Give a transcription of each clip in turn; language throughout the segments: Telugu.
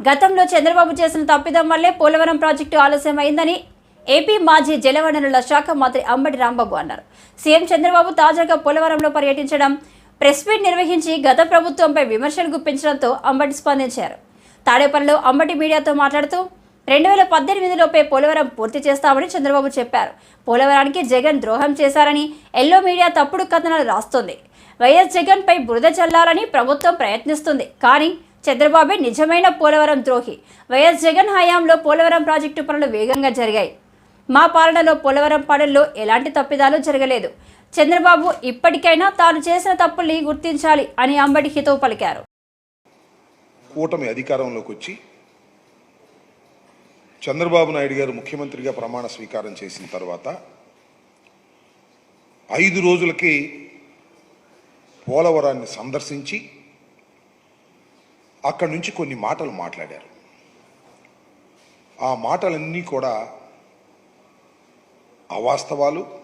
గతంలో చంద్రబాబు చేసిన తప్పిదం వల్లే పోలవరం ప్రాజెక్టు ఆలస్యం అయిందని ఏపీ మాజీ జలవనరుల శాఖ మంత్రి అంబటి రాంబాబు అన్నారు. సీఎం చంద్రబాబు తాజాగా పోలవరంలో పర్యటించడం ప్రెస్ మీట్ నిర్వహించి గత ప్రభుత్వంపై విమర్శలు గుప్పించడంతో అంబటి స్పందించారు. తాడేపల్లిలో అంబటి మీడియాతో మాట్లాడుతూ రెండు వేల పద్దెనిమిదిలోపే పోలవరం పూర్తి చేస్తామని చంద్రబాబు చెప్పారు. పోలవరానికి జగన్ ద్రోహం చేశారని ఎల్లో మీడియా తప్పుడు కథనాలు రాస్తోంది. వైఎస్ జగన్పై బురద చల్లాలని ప్రభుత్వం ప్రయత్నిస్తుంది. కానీ చంద్రబాబే నిజమైన పోలవరం ద్రోహి. వైఎస్ జగన్ హయాంలో పోలవరం ప్రాజెక్టు పనులు వేగంగా జరిగాయి. మా పాలనలో పోలవరం పనుల్లో ఎలాంటి తప్పిదాలు జరగలేదు. చంద్రబాబు ఇప్పటికైనా తాను చేసిన తప్పుల్ని గుర్తించాలి అని అంబటి హితవు పలికారు. కూటమి అధికారంలోకి వచ్చి చంద్రబాబు నాయుడు గారు ముఖ్యమంత్రిగా ప్రమాణ స్వీకారం చేసిన తర్వాత ఐదు రోజులకి పోలవరాన్ని సందర్శించి అక్కడి నుంచి కొన్ని మాటలు మాట్లాడారు. ఆ మాటలన్నీ కూడా అవాస్తవాలు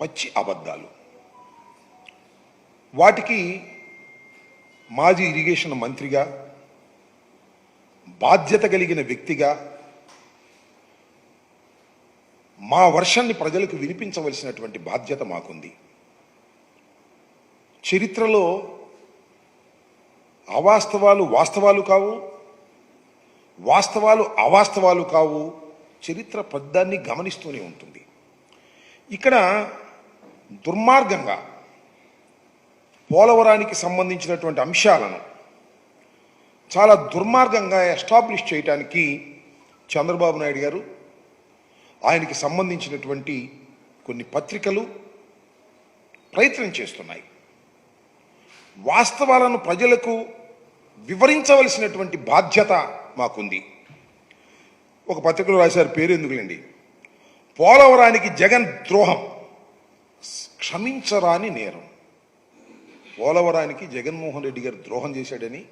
పచ్చి అబద్ధాలు. వాటికి మాజీ ఇరిగేషన్ మంత్రిగా బాధ్యత కలిగిన వ్యక్తిగా మా వర్షాన్ని ప్రజలకు వినిపించవలసినటువంటి బాధ్యత మాకుంది. చరిత్రలో అవాస్తవాలు వాస్తవాలు కావు. వాస్తవాలు అవాస్తవాలు కావు. చరిత్ర పద్దాన్ని గమనిస్తూనే ఉంటుంది. ఇక్కడ దుర్మార్గంగా పోలవరానికి సంబంధించినటువంటి అంశాలను చాలా దుర్మార్గంగా ఎస్టాబ్లిష్ చేయడానికి చంద్రబాబు నాయుడు గారు ఆయనకి సంబంధించినటువంటి కొన్ని పత్రికలు ప్రయత్నం చేస్తున్నాయి. వాస్తవాలను ప్రజలకు వివరించవలసినటువంటి బాధ్యత మాకుంది. ఒక పత్రికలో రాశారు పేరు ఎందుకులేండి? పోలవరానికి జగన్ ద్రోహం క్షమించరాని నేరం. పోలవరానికి జగన్మోహన్ రెడ్డి గారు ద్రోహం చేశాడని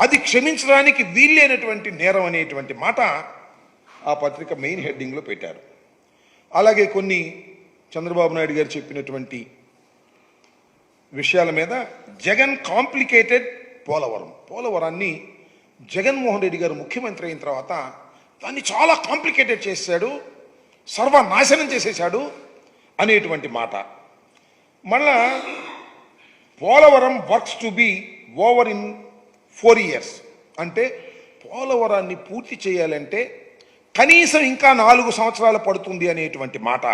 అది క్షమించడానికి వీల్లేనటువంటి నేరం అనేటువంటి మాట ఆ పత్రిక మెయిన్ హెడ్డింగ్లో పెట్టారు. అలాగే కొన్ని చంద్రబాబు నాయుడు గారు చెప్పినటువంటి విషయాల మీద జగన్ కాంప్లికేటెడ్ పోలవరం. పోలవరాన్ని జగన్మోహన్ రెడ్డి గారు ముఖ్యమంత్రి అయిన తర్వాత దాన్ని చాలా కాంప్లికేటెడ్ చేశాడు సర్వనాశనం చేసేశాడు అనేటువంటి మాట. మళ్ళా Polavaram works to be over in four years. అంటే పోలవరాన్ని పూర్తి చేయాలంటే కనీసం ఇంకా నాలుగు సంవత్సరాలు పడుతుంది అనేటువంటి మాట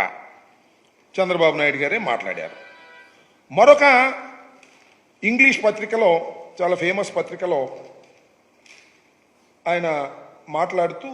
చంద్రబాబు నాయుడు గారే మాట్లాడారు. మరొక ఇంగ్లీష్ పత్రికలో చాలా ఫేమస్ పత్రికలో ఆయన మాట్లాడుతూ